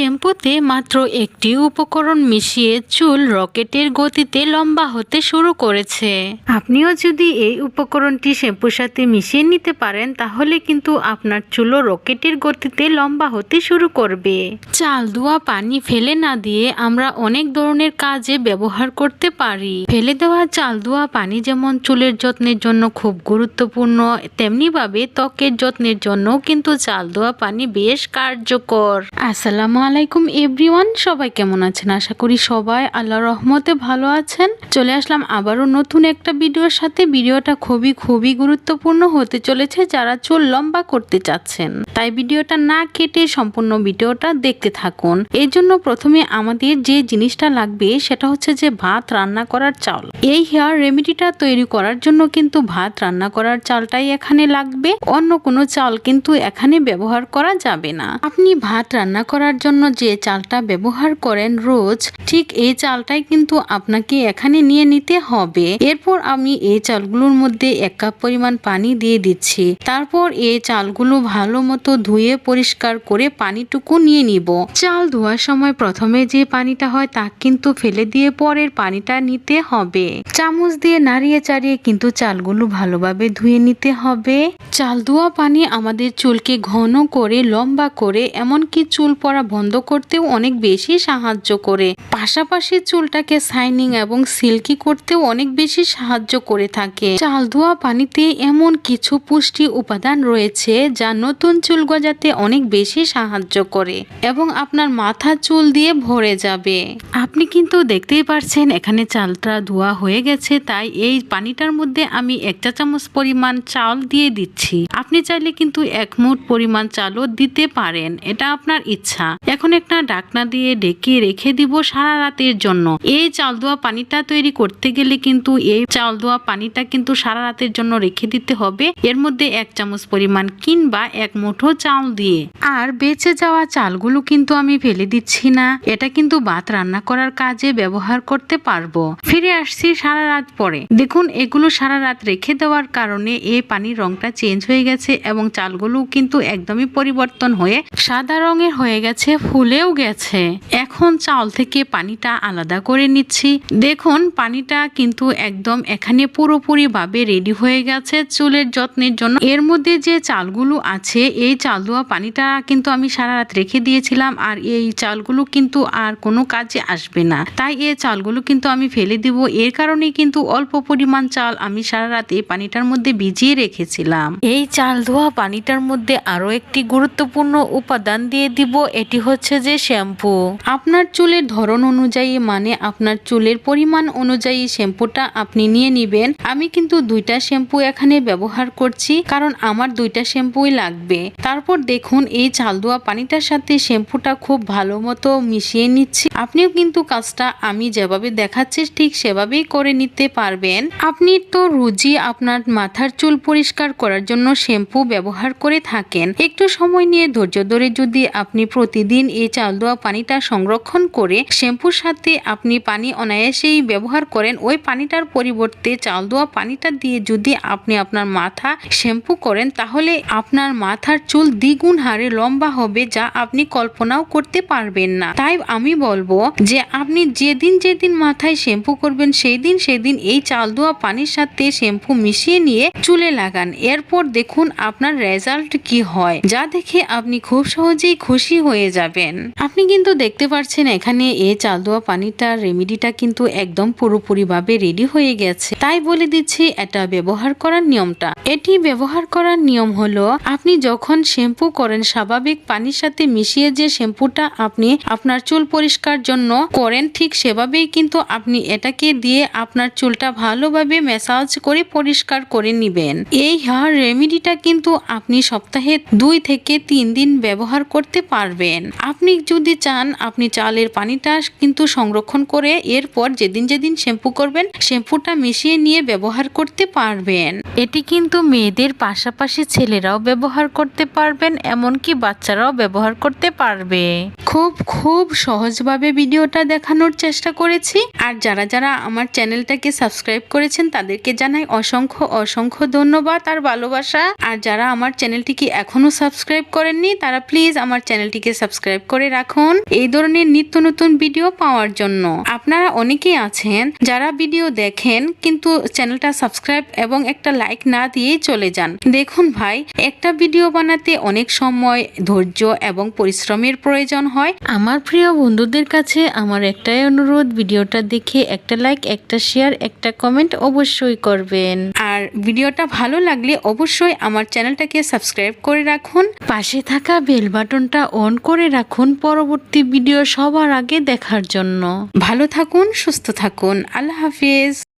শ্যাম্পুতে মাত্র একটি উপকরণ মিশিয়ে চুল রকেটের গতিতে লম্বা হতে শুরু করেছে। আপনিও যদি এই উপকরণটি শ্যাম্পুর সাথে মিশিয়ে নিতে পারেন, তাহলে কিন্তু আপনার চুলও রকেটের গতিতে লম্বা হতে শুরু করবে। চাল, ধোয়া, পানি ফেলে না দিয়ে আমরা অনেক ধরনের কাজে ব্যবহার করতে পারি। ফেলে দেওয়া চাল, ধোয়া, পানি যেমন চুলের যত্নের জন্য খুব গুরুত্বপূর্ণ, তেমনিভাবে ত্বকের যত্নের জন্যও কিন্তু চাল, ধোয়া, পানি বেশ কার্যকর। আসসালামু আলাইকুম এভরিওয়ান, সবাই কেমন আছেন? আশা করি সবাই আল্লাহ রহমতে ভালো আছেন। চলে আসলাম আবারও নতুন একটা ভিডিওর সাথে। ভিডিওটা খুবই খুবই গুরুত্বপূর্ণ হতে চলেছে যারা চুল লম্বা করতে চাচ্ছেন। তাই ভিডিওটা না কেটে সম্পূর্ণ ভিডিওটা দেখতে থাকুন। এই জন্য প্রথমে আমাদের যে জিনিসটা লাগবে সেটা হচ্ছে যে ভাত রান্না করার চাল। এই হেয়ার রেমেডিটা তৈরি করার জন্য কিন্তু ভাত রান্না করার চালটাই এখানে লাগবে। অন্য কোনো চাল কিন্তু এখানে ব্যবহার করা যাবে না। আপনি ভাত রান্না করার জন্য যে চালটা ব্যবহার করেন রোজ, ঠিক এই চালটাই কিন্তু আপনাকে এখানে নিয়ে নিতে হবে। এরপর আমি এই চালগুলোর মধ্যে এক কাপ পরিমাণ পানি দিয়ে দিচ্ছি। তারপর এই চালগুলো ভালো মতো ধুয়ে পরিষ্কার করে পানিটুকু নিয়ে নিব। চাল ধোয়ার সময় প্রথমে যে পানিটা হয় তা কিন্তু ফেলে দিয়ে পরের পানিটা নিতে হবে। চামচ দিয়ে নাড়িয়ে চাড়িয়ে কিন্তু চালগুলো ভালোভাবে ধুয়ে নিতে হবে। চাল ধোয়া পানি আমাদের চুলকে ঘন করে, লম্বা করে, এমনকি চুল পড়া বন্ধ করতেও অনেক বেশি সাহায্য করে। পাশাপাশি চুলটাকে শাইনিং এবং সিল্কি করতেও অনেক বেশি সাহায্য করে থাকে। চাল ধোয়া পানিতে এমন কিছু পুষ্টি উপাদান রয়েছে যা নতুন চুল গজাতে অনেক বেশি সাহায্য করে এবং আপনার মাথা চুল দিয়ে ভরে যাবে। আপনি কিন্তু দেখতেই পারছেন এখানে চালটা ধোয়া হয়ে গেছে, তাই এই পানিটার মধ্যে আমি এক চা চামচ পরিমাণ চাল দিয়ে দিচ্ছি। আপনি চাইলে কিন্তু এক মুঠ পরিমাণ চালও দিতে পারেন, এটা আপনার ইচ্ছা। এখন একটা ডাকনা দিয়ে ডেকে রেখে দিব সারা রাতের জন্য। এই চাল দোয়া পানিটা তৈরি করতে গেলে কিন্তু এই চাল দোয়া পানিটা কিন্তু সারা রাতের জন্য রেখে দিতে হবে। এর মধ্যে এক চামচ পরিমাণ কিংবা এক মুঠো চাল দিয়ে। আর বেঁচে যাওয়া চালগুলো কিন্তু আমি ফেলে দিচ্ছি না। এটা কিন্তু ভাত রান্না করার কাজে ব্যবহার করতে পারব। ফিরে আসছি সারা রাত পরে। দেখুন, এগুলো সারা রাত রেখে দেওয়ার কারণে এই পানির রংটা চেঞ্জ হয়ে গেছে এবং চালগুলো কিন্তু একদমই পরিবর্তন হয়ে সাদা রঙের হয়ে গেছে। ফুলেও গেছে। এখন চাল থেকে পানিটা আলাদা করে নিচ্ছি। দেখুন, পানিটা কিন্তু একদম এখানে পুরোপুরি ভাবে রেডি হয়ে গেছে চুলের যত্নের জন্য। এর মধ্যে যে চালগুলো আছে, এই চাল ধোয়া পানিটা কিন্তু আমি সারা রাত রেখে দিয়েছিলাম আর এই চালগুলো কিন্তু আর কোনো কাজে আসবে না। তাই এই চালগুলো কিন্তু আমি ফেলে দিব। এর কারণে কিন্তু অল্প পরিমাণ চাল আমি সারা রাত এই পানিটার মধ্যে ভিজিয়ে রেখেছিলাম। এই চাল ধোয়া পানিটার মধ্যে আরও একটি গুরুত্বপূর্ণ উপাদান দিয়ে দিব। এটি হচ্ছে যে শ্যাম্পু। আপনার চুলের ধরন অনুযায়ী মানে আপনার চুলের পরিমাণ অনুযায়ী শ্যাম্পুটা আপনি নিয়ে নিবেন। আমি কিন্তু দুইটা শ্যাম্পু এখানে ব্যবহার করছি, কারণ আমার দুইটা শ্যাম্পুই লাগবে। তারপর দেখুন, এই চাল ধোয়া পানিটার সাথে শ্যাম্পুটা খুব ভালো মতো মিশিয়ে নিচ্ছি। আপনিও কিন্তু কাজটা আমি যেভাবে দেখাচ্ছি, ঠিক সেভাবেই করে নিতে পারবেন। আপনি তো রুজি আপনার মাথার চুল পরিষ্কার করার জন্য শ্যাম্পু ব্যবহার করে থাকেন। একটু সময় নিয়ে ধৈর্য ধরে যদি আপনি প্রতিদিন এই চাল ধোয়া পানিটা সংরক্ষণ করে শ্যাম্পুর সাথে আপনি পানি অনায়াসেই ব্যবহার করেন। ওই পানিটার পরিবর্তে চাল ধোয়া পানিটা দিয়ে যদি আপনি আপনার মাথা শ্যাম্পু করেন, তাহলে আপনার মাথার চুল দ্বিগুণ হারে লম্বা হবে যা আপনি কল্পনাও করতে পারবেন না। তাই আমি বলব যে আপনি যেদিন যেদিন মাথায় শ্যাম্পু করবেন সেই দিন সেদিন এই চাল ধোয়া পানির সাথে শ্যাম্পু মিশিয়ে নিয়ে চুলে লাগান। এরপর দেখুন আপনার রেজাল্ট কি হয়, যা দেখে আপনি খুব সহজেই খুশি হয়ে যাবেন। আপনি কিন্তু দেখতে পারছেন এখানে এ চাল দোয়া পানিটার রেমিডিটা কিন্তু একদম পুরোপুরি ভাবে রেডি হয়ে গেছে। তাই বলে দিচ্ছি, এটা ব্যবহার করার নিয়মটা। এটি ব্যবহার করার নিয়ম হলো, আপনি যখন শ্যাম্পু করেন, স্বাভাবিক পানির সাথে মিশিয়ে যে শ্যাম্পুটা আপনি আপনার চুল পরিষ্কার জন্য করেন, ঠিক সেভাবেই কিন্তু আপনি এটাকে দিয়ে আপনার চুলটা ভালোভাবে ম্যাসাজ করে পরিষ্কার করে নিবেন। এই হেয়ার রেমিডিটা কিন্তু আপনি সপ্তাহে দুই থেকে তিন দিন ব্যবহার করতে পারবেন। আপনি যদি চান, আপনি চালের পানিটা কিন্তু সংরক্ষণ করে এরপর যেদিন যেদিন শ্যাম্পু করবেন, শ্যাম্পুটা মিশিয়ে নিয়ে ব্যবহার করতে পারবেন। এটি কিন্তু কিন্তু মেয়েদের পাশাপাশি ছেলেরাও ব্যবহার করতে পারবেন, এমনকি বাচ্চারাও ব্যবহার করতে পারবে। খুব খুব সহজভাবে ভিডিওটা দেখানোর চেষ্টা করেছি। আর যারা যারা আমার চ্যানেলটাকে সাবস্ক্রাইব করেছেন, তাদেরকে জানাই অসংখ্য অসংখ্য ধন্যবাদ আর ভালোবাসা। আর যারা আমার চ্যানেলটিকে এখনও সাবস্ক্রাইব করেননি, তারা প্লিজ আমার চ্যানেলটিকে সাবস্ক্রাইব করে রাখুন। এই ধরনের নিত্য নতুন ভিডিও পাওয়ার জন্য। আপনারা অনেকেই আছেন যারা ভিডিও দেখেন, কিন্তু চ্যানেলটা সাবস্ক্রাইব এবং একটা লাইক না দিয়েই চলে যান। দেখুন ভাই একটা ভিডিও বানাতে অনেক সময় ধৈর্য এবং পরিশ্রমের প্রয়োজন হয়। আমার প্রিয় বন্ধুদের কাছে আমার একটাই অনুরোধ ভিডিওটা দেখে একটা লাইক একটা শেয়ার একটা কমেন্ট অবশ্যই করবেন। আর ভিডিওটা ভালো লাগলে অবশ্যই আমার চ্যানেলটাকে সাবস্ক্রাইব করে রাখুন। পাশে থাকা বেল বাটনটা অন করে রাখুন পরবর্তী ভিডিও সবার আগে দেখার জন্য। ভালো থাকুন সুস্থ থাকুন। আল্লাহ হাফিজ।